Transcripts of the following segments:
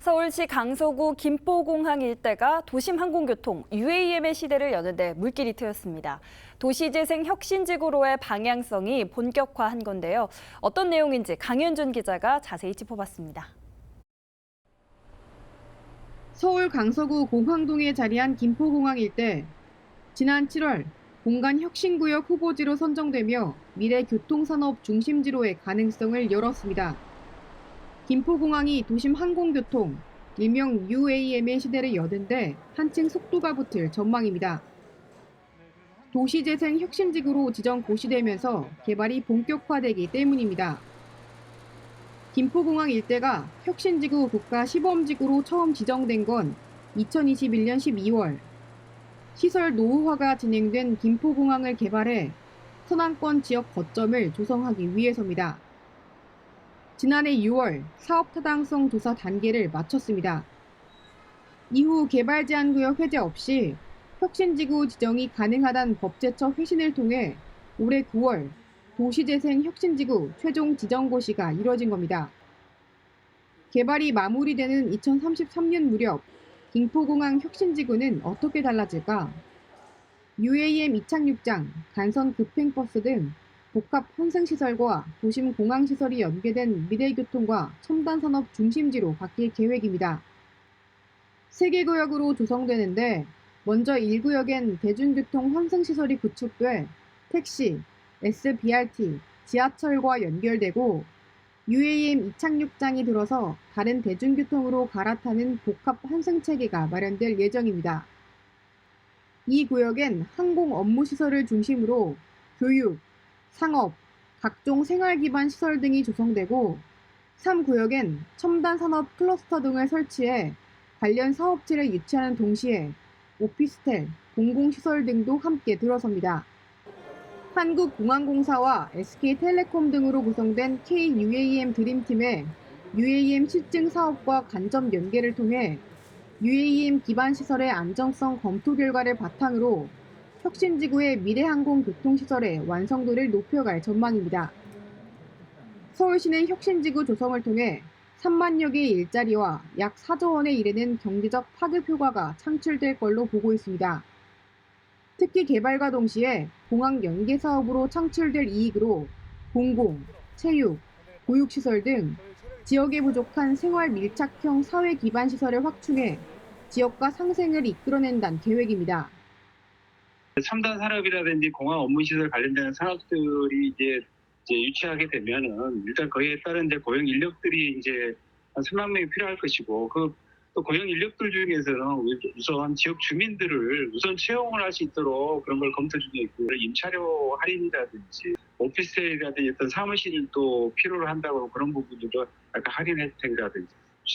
서울시 강서구 김포공항 일대가 도심 항공교통 UAM의 시대를 여는데 물길이 트였습니다. 도시재생 혁신지구로의 방향성이 본격화한 건데요. 어떤 내용인지 강현준 기자가 자세히 짚어봤습니다. 서울 강서구 공항동에 자리한 김포공항 일대. 지난 7월 공간 혁신구역 후보지로 선정되며 미래 교통산업 중심지로의 가능성을 열었습니다. 김포공항이 도심 항공교통, 일명 UAM의 시대를 여는데 한층 속도가 붙을 전망입니다. 도시재생 혁신지구로 지정 고시되면서 개발이 본격화되기 때문입니다. 김포공항 일대가 혁신지구 국가 시범지구로 처음 지정된 건 2021년 12월. 시설 노후화가 진행된 김포공항을 개발해 서남권 지역 거점을 조성하기 위해서입니다. 지난해 6월 사업 타당성 조사 단계를 마쳤습니다. 이후 개발 제한 구역 해제 없이 혁신지구 지정이 가능하다는 법제처 회신을 통해 올해 9월 도시재생 혁신지구 최종 지정고시가 이뤄진 겁니다. 개발이 마무리되는 2033년 무렵 김포공항 혁신지구는 어떻게 달라질까? UAM 이착륙장, 간선 급행버스 등 복합 환승시설과 도심 공항시설이 연계된 미래교통과 첨단산업 중심지로 바뀔 계획입니다. 세 개 구역으로 조성되는데 먼저 1구역엔 대중교통 환승시설이 구축돼 택시, SBRT, 지하철과 연결되고 UAM 이착륙장이 들어서 다른 대중교통으로 갈아타는 복합 환승 체계가 마련될 예정입니다. 이 구역엔 항공 업무 시설을 중심으로 교육, 상업, 각종 생활 기반 시설 등이 조성되고 3구역엔 첨단 산업 클러스터 등을 설치해 관련 사업체를 유치하는 동시에 오피스텔, 공공시설 등도 함께 들어섭니다. 한국공항공사와 SK텔레콤 등으로 구성된 KUAM 드림팀의 UAM 실증 사업과 간접 연계를 통해 UAM 기반 시설의 안정성 검토 결과를 바탕으로 혁신지구의 미래항공 교통시설의 완성도를 높여갈 전망입니다. 서울시는 혁신지구 조성을 통해 3만여 개의 일자리와 약 4조 원에 이르는 경제적 파급 효과가 창출될 걸로 보고 있습니다. 특히 개발과 동시에 공항 연계 사업으로 창출될 이익으로 공공, 체육, 보육시설 등 지역에 부족한 생활 밀착형 사회 기반 시설을 확충해 지역과 상생을 이끌어낸다는 계획입니다. 첨단 산업이라든지 공항 업무 시설 관련된 산업들이 이제, 이제 유치하게 되면은 일단 거기에 따른 이제 고용 인력들이 이제 한 3만 명이 필요할 것이고 그 또 고용 인력들 중에서는 우선 지역 주민들을 우선 채용을 할 수 있도록 그런 걸 검토 중에 있고 임차료 할인이라든지 오피스텔이라든지 어떤 사무실도 필요로 한다고 그런 부분들도 약간 할인 혜택이라든지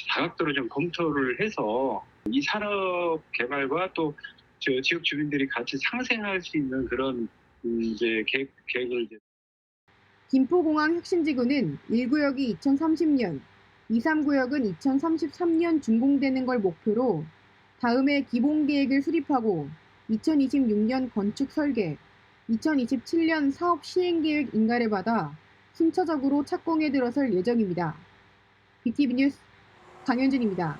다각도로 좀 검토를 해서 이 산업 개발과 또 저 지역 주민들이 같이 상생할 수 있는 그런 음, 이제 계획, 계획을 이제 김포공항 혁신지구는 1구역이 2030년, 2, 3구역은 2033년 준공되는 걸 목표로 다음해 기본 계획을 수립하고 2026년 건축 설계, 2027년 사업 시행 계획 인가를 받아 순차적으로 착공에 들어설 예정입니다. BTV 뉴스 강현준입니다.